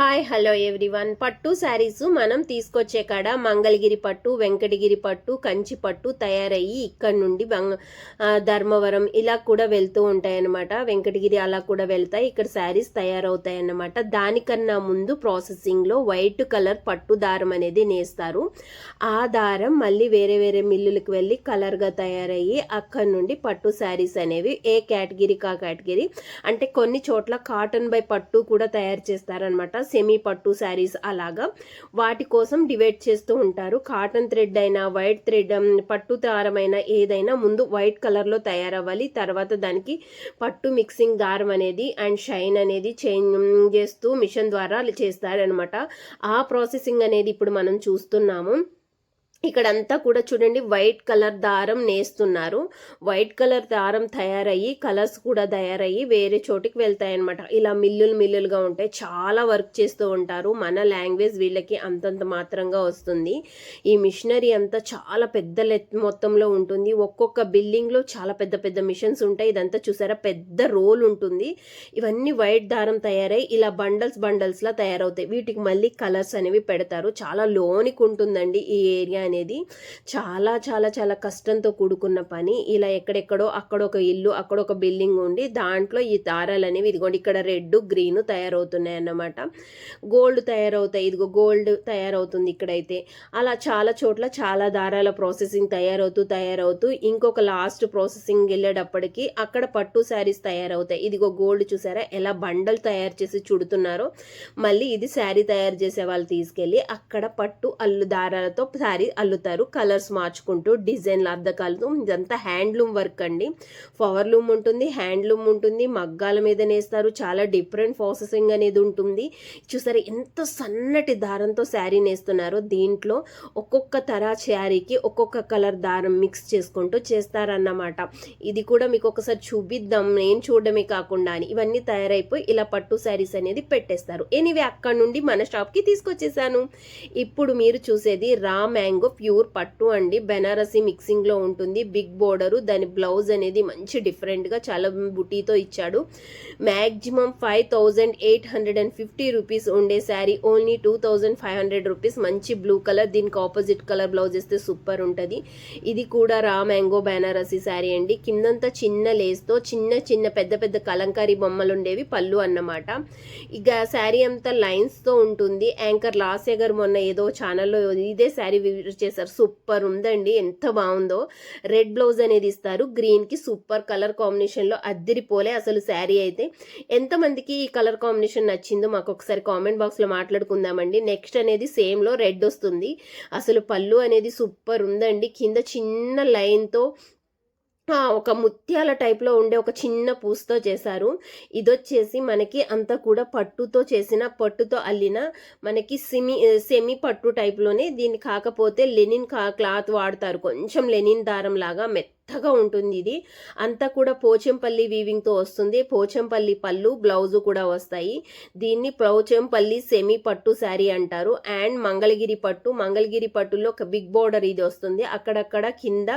Hi hello everyone పట్టు శారీస్ మనం తీసుకొచ్చే కాడ మంగళగిరి పట్టు వెంకటగిరి పట్టు కంచి పట్టు తయారయ్యి ఇక్కడ నుండి బంగ- ధర్మవరం ఇలా కూడా వెళ్తూ ఉంటాయన్నమాట. వెంకటగిరి అలా కూడా వెళ్తాయి. ఇక్కడ శారీస్ తయారవుతాయి అన్నమాట దానికన్నా ముందు ప్రాసెసింగ్లో వైట్ కలర్ పట్టు దారం అనేది నేస్తారు. ఆ దారం మళ్ళీ వేరే వేరే మిల్లులకు వెళ్ళి కలర్గా తయారయ్యి అక్కడ నుండి పట్టు శారీస్ అనేవి ఏ కేటగిరీ కా కేటగిరీ అంటే కొన్ని చోట్ల కాటన్ బై పట్టు కూడా తయారు చేస్తారనమాట సెమీ పట్టు శారీస్ అలాగా వాటి కోసం డివైడ్ చేస్తూ ఉంటారు. కాటన్ థ్రెడ్ అయినా వైట్ థ్రెడ్ పట్టు దారమైన ఏదైనా ముందు వైట్ కలర్లో తయారవ్వాలి. తర్వాత దానికి పట్టు మిక్సింగ్ దారం అనేది అండ్ షైన్ అనేది చేంజ్ చేస్తూ మిషన్ ద్వారా చేస్తారనమాట ఆ ప్రాసెసింగ్ అనేది ఇప్పుడు మనం చూస్తున్నాము. ఇక్కడంతా కూడా చూడండి వైట్ కలర్ దారం నేస్తున్నారు. వైట్ కలర్ దారం తయారయ్యి కలర్స్ కూడా తయారయ్యి వేరే చోటికి వెళ్తాయి అనమాట ఇలా మిల్లులు మిల్లులుగా ఉంటాయి చాలా వర్క్ చేస్తూ ఉంటారు. మన లాంగ్వేజ్ వీళ్ళకి అంతంత మాత్రంగా వస్తుంది. ఈ మిషనరీ అంతా చాలా పెద్ద లెత్ మొత్తంలో ఉంటుంది. ఒక్కొక్క బిల్డింగ్లో చాలా పెద్ద పెద్ద మిషన్స్ ఉంటాయి. ఇదంతా చూసారా? పెద్ద రోల్ ఉంటుంది. ఇవన్నీ వైట్ దారం తయారై ఇలా బండల్స్ బండల్స్లా తయారవుతాయి. వీటికి మళ్ళీ కలర్స్ అనేవి పెడతారు. చాలా లోనికి ఉంటుందండి ఈ ఏరియా అనేది చాలా చాలా చాలా కష్టంతో కూడుకున్న పని. ఇలా ఎక్కడెక్కడో అక్కడ ఒక ఇల్లు అక్కడ ఒక బిల్డింగ్ ఉండి దాంట్లో ఈ దారాలు అనేవి ఇదిగోండి ఇక్కడ రెడ్ గ్రీన్ తయారవుతున్నాయి అన్నమాట గోల్డ్ తయారవుతాయి. ఇదిగో గోల్డ్ తయారవుతుంది ఇక్కడైతే. అలా చాలా చోట్ల చాలా దారాల ప్రాసెసింగ్ తయారవుతూ తయారవుతూ ఇంకొక లాస్ట్ ప్రాసెసింగ్ వెళ్ళేటప్పటికి అక్కడ పట్టు శారీస్ తయారవుతాయి. ఇదిగో గోల్డ్ చూసారా? ఎలా బండలు తయారు చేసి చుడుతున్నారో. మళ్ళీ ఇది శారీ తయారు చేసే వాళ్ళు తీసుకెళ్ళి అక్కడ పట్టు అల్లు దారాలతో శారీ అల్లుతారు. కలర్స్ మార్చుకుంటూ డిజైన్లు అద్దకాలతో ఇదంతా హ్యాండ్లూమ్ వర్క్ అండి. పవర్లూమ్ ఉంటుంది హ్యాండ్లూమ్ ఉంటుంది మగ్గాల మీద నేస్తారు. చాలా డిఫరెంట్ ప్రాసెసింగ్ అనేది ఉంటుంది. చూసారా ఎంత సన్నటి దారంతో శారీ నేస్తున్నారు. దీంట్లో ఒక్కొక్క తరా శారీకి ఒక్కొక్క కలర్ దారం మిక్స్ చేసుకుంటూ చేస్తారన్నమాట. ఇది కూడా మీకు ఒకసారి చూపిద్దాం. నేను చూడడమే కాకుండా అని. ఇవన్నీ తయారైపోయి ఇలా పట్టు శారీస్ అనేది పెట్టేస్తారు. ఎనివే అక్కడ నుండి మన షాప్కి తీసుకొచ్చేసాను. ఇప్పుడు మీరు చూసేది రా మ్యాంగో ప్యూర్ పట్టు అండి. బెనారసి మిక్సింగ్లో ఉంటుంది. బిగ్ బోర్డరు దాని బ్లౌజ్ అనేది మంచి డిఫరెంట్గా చాలా బుటీతో ఇచ్చాడు. Maximum five thousand eight hundred and fifty rupees ఉండే sari. Only two thousand five hundred rupees మంచి బ్లూ కలర్ దీనికి ఆపోజిట్ కలర్ బ్లౌజ్ ఇస్తే సూపర్ ఉంటుంది. ఇది కూడా రా మ్యాంగో బెనారసి శారీ అండి. కిందంతా చిన్న లేస్తో చిన్న చిన్న పెద్ద పెద్ద కలంకారీ బొమ్మలు ఉండేవి పళ్ళు అన్నమాట. ఇక శారీ అంతా లైన్స్తో ఉంటుంది. యాంకర్ లాసే గారు మొన్న ఏదో ఛానల్లో ఇదే శారీ చేశారు. సూపర్ ఉందండి. ఎంత బాగుందో. రెడ్ బ్లౌజ్ అనేది ఇస్తారు. గ్రీన్కి సూపర్ కలర్ కాంబినేషన్లో అద్దిరిపోలే అసలు శారీ అయితే. ఎంతమందికి ఈ కలర్ కాంబినేషన్ నచ్చిందో మాకు ఒకసారి కామెంట్ బాక్స్లో మాట్లాడుకుందామండి. నెక్స్ట్ అనేది సేమ్లో రెడ్ వస్తుంది. అసలు పళ్ళు అనేది సూపర్ ఉందండి. కింద చిన్న లైన్తో ఒక ముత్యాల టైప్లో ఉండే ఒక చిన్న పూసతో చేశారు. ఇదొచ్చేసి మనకి అంతా కూడా పట్టుతో చేసిన పట్టుతో అల్లిన మనకి సిమి సెమీ పట్టు టైప్లోనే దీన్ని కాకపోతే లెనిన్ కా క్లాత్ వాడతారు. కొంచెం లెనిన్ దారం లాగా మెత్త మెత్తగా ఉంటుంది ఇది. అంతా కూడా పోచంపల్లి వీవింగ్తో వస్తుంది. పోచంపల్లి పళ్ళు బ్లౌజు కూడా వస్తాయి. దీన్ని పోచంపల్లి సెమీ పట్టు శారీ అంటారు. అండ్ మంగళగిరి పట్టు. మంగళగిరి పట్టులో ఒక బిగ్ బోర్డర్ ఇది వస్తుంది. అక్కడక్కడ కింద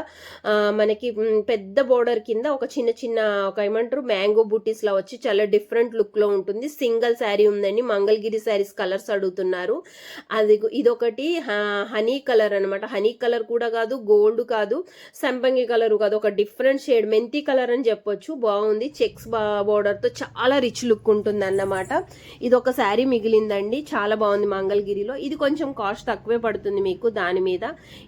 మనకి పెద్ద బోర్డర్ కింద ఒక చిన్న చిన్న ఒక ఏమంటారు మ్యాంగో బుటీస్లా వచ్చి చాలా డిఫరెంట్ లుక్లో ఉంటుంది. సింగిల్ శారీ ఉందండి. మంగళగిరి శారీస్ కలర్స్ అడుగుతున్నారు. అది ఇదొకటి హ- హనీ కలర్ అన్నమాట. హనీ కలర్ కూడా కాదు గోల్డ్ కాదు. సంపంగి కలర్ కాదు ఒక డిఫరెంట్ షేడ్ మెంతి కలర్ అని చెప్పొచ్చు. బాగుంది. చెక్స్ బోర్డర్తో చాలా రిచ్ లుక్ ఉంటుంది అన్నమాట ఇది ఒక శారీ మిగిలిందండి. చాలా బాగుంది మంగళగిరిలో. ఇది కొంచెం కాస్ట్ తక్కువే పడుతుంది మీకు దాని మీద.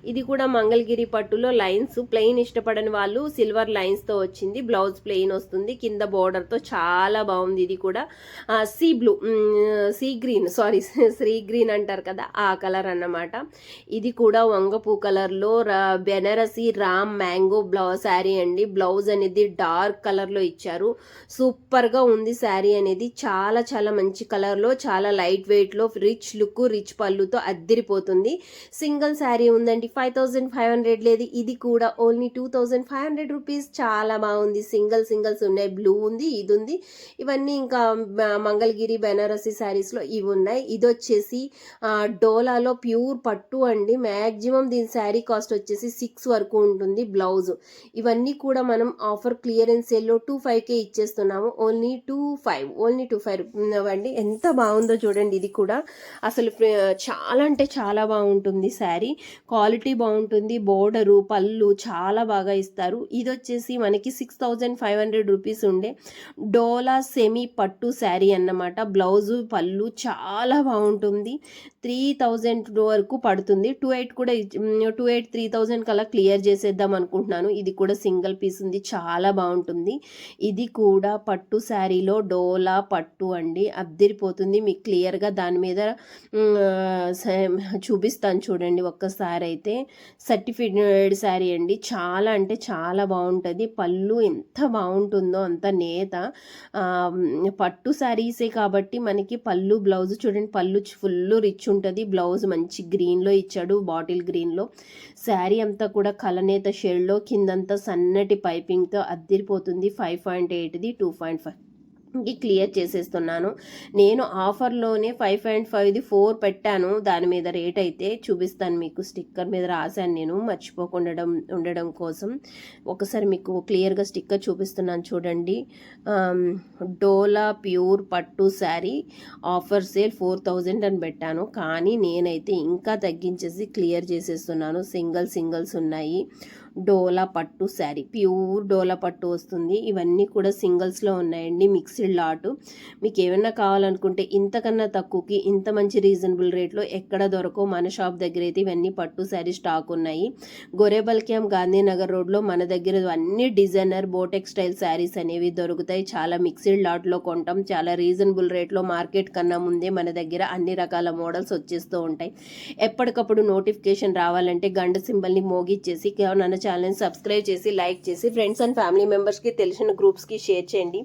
ఇది కూడా మంగళగిరి పట్టులో లైన్స్. ప్లెయిన్ ఇష్టపడని వాళ్ళు సిల్వర్ లైన్స్తో వచ్చింది. బ్లౌజ్ ప్లెయిన్ వస్తుంది. కింద బోర్డర్తో చాలా బాగుంది ఇది కూడా. Sea blue sea green sorry sea green అంటారు కదా ఆ కలర్ అన్నమాట. ఇది కూడా వంగపూ కలర్లో Banarasi raw- Banarasi raw mango బ్లౌ sari అండి. బ్లౌజ్ అనేది డార్క్ కలర్లో ఇచ్చారు. సూపర్గా ఉంది శారీ అనేది. చాలా చాలా మంచి కలర్లో చాలా లైట్ వెయిట్లో రిచ్ లుక్ రిచ్ పళ్ళుతో అద్దిరిపోతుంది. సింగిల్ శారీ ఉందండి. ఫైవ్ థౌసండ్ ఫైవ్ హండ్రెడ్ లేదు. ఇది కూడా only two thousand five hundred rupees. చాలా బాగుంది. సింగిల్ సింగిల్స్ ఉన్నాయి. బ్లూ ఉంది ఇది ఉంది. ఇవన్నీ ఇంకా మంగళగిరి బెనారసి శారీస్లో ఇవి ఉన్నాయి. ఇది వచ్చేసి డోలాలో ప్యూర్ పట్టు అండి. మ్యాక్సిమం దీని శారీ కాస్ట్ వచ్చేసి సిక్స్ వరకు ఉంటుంది బ్లౌజ్. ఇవన్నీ కూడా మనం ఆఫర్ క్లియరెన్స్ సేల్లో టూ ఫైవ్కే ఇచ్చేస్తున్నాము. Only two five only two five అండి ఎంత బాగుందో చూడండి ఇది కూడా. అసలు చాలా అంటే చాలా బాగుంటుంది శారీ. క్వాలిటీ బాగుంటుంది. బోర్డరు పళ్ళు చాలా బాగా ఇస్తారు. ఇది వచ్చేసి మనకి six thousand five hundred rupees ఉండే. డోలా సెమీ పట్టు శారీ అన్నమాట. బ్లౌజు పళ్ళు చాలా బాగుంటుంది. త్రీ థౌజండ్ వరకు పడుతుంది. టూ ఎయిట్ కూడా టూ ఎయిట్ త్రీ థౌజండ్ కల్లా క్లియర్ చేసేద్దాం అనుకుంటున్నాను. ఇది కూడా సింగిల్ పీస్ ఉంది. చాలా బాగుంటుంది. ఇది కూడా పట్టు శారీలో డోలా పట్టు అండి. అద్దరిపోతుంది. మీకు క్లియర్గా దాని మీద స- చూపిస్తాను చూడండి ఒక్కసారి అయితే సర్టిఫైడ్ శారీ అండి. చాలా అంటే చాలా బాగుంటుంది. పళ్ళు ఎంత బాగుంటుందో అంత నేత. పట్టు శారీసే కాబట్టి మనకి పళ్ళు బ్లౌజ్ చూడండి. పళ్ళు ఫుల్ రిచ్ ఉంటుంది. బ్లౌజ్ మంచి గ్రీన్లో ఇచ్చాడు బాటిల్ గ్రీన్లో. శారీ అంతా కూడా కలనేత షేడ్లో కిందంతా సన్నటి పైపింగ్తో అద్దిరిపోతుంది. ఫైవ్ పాయింట్ ఎయిట్ది టూ పాయింట్ ఫైవ్. క్లియర్ చేసేస్తున్నాను. నేను ఆఫర్లోనే ఫైవ్ పాయింట్ ఫైవ్ది ఫోర్ పెట్టాను. దాని మీద రేట్ అయితే చూపిస్తాను మీకు. స్టిక్కర్ మీద రాశాను నేను. మర్చిపోకుండా ఉండడం- కోసం. ఒకసారి మీకు క్లియర్గా స్టిక్కర్ చూపిస్తున్నాను చూడండి. డోలా ప్యూర్ పట్టు sari offer sale four thousand అని పెట్టాను. కానీ నేనైతే ఇంకా తగ్గించేసి క్లియర్ చేసేస్తున్నాను. సింగిల్ సింగిల్స్ ఉన్నాయి. డోలా పట్టు శారీ. ప్యూర్ డోలా పట్టు వస్తుంది. ఇవన్నీ కూడా సింగిల్స్లో ఉన్నాయండి. Mixed lot. మీకు ఏమైనా కావాలనుకుంటే ఇంతకన్నా తక్కువకి ఇంత మంచి రీజనబుల్ రేట్లో ఎక్కడ దొరకవు మన షాప్ దగ్గర అయితే ఇవన్నీ పట్టు శారీ స్టాక్ ఉన్నాయి. గొరేబల్ క్యాంప్ గాంధీనగర్ రోడ్లో మన దగ్గర అన్ని డిజైనర్ బోటెక్ స్టైల్ శారీస్ అనేవి దొరుకుతాయి. చాలా మిక్స్డ్ లాట్లో కొంటాం. చాలా రీజనబుల్ రేట్లో మార్కెట్ కన్నా ముందే మన దగ్గర అన్ని రకాల మోడల్స్ వచ్చేస్తూ ఉంటాయి. ఎప్పటికప్పుడు నోటిఫికేషన్ రావాలంటే గండ సింబల్ని మోగిచ్చేసి నన్ను ఛానల్ని సబ్స్క్రైబ్ చేసి లైక్ చేసి ఫ్రెండ్స్ అండ్ ఫ్యామిలీ మెంబర్స్కి తెలిసిన గ్రూప్స్కి షేర్ చేయండి.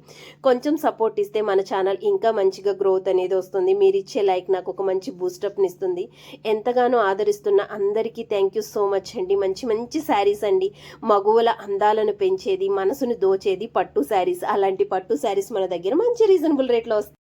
కొంచెం సపోర్ట్ ఇస్తే మన ఛానల్ ఇంకా మంచిగా గ్రోత్ అనేది వస్తుంది. మీరు ఇచ్చే లైక్ నాకు ఒక మంచి బూస్టప్ని ఇస్తుంది. ఎంతగానో ఆదరిస్తున్న అందరికీ థ్యాంక్ యూ సో మచ్ అండి. మంచి మంచి శారీస్ అండి. మగువల అందాలను పెంచేది మనసును దోచేది పట్టు శారీస్. అలాంటి పట్టు శారీస్ మన దగ్గర మంచి రీజనబుల్ రేట్లో వస్తాయి.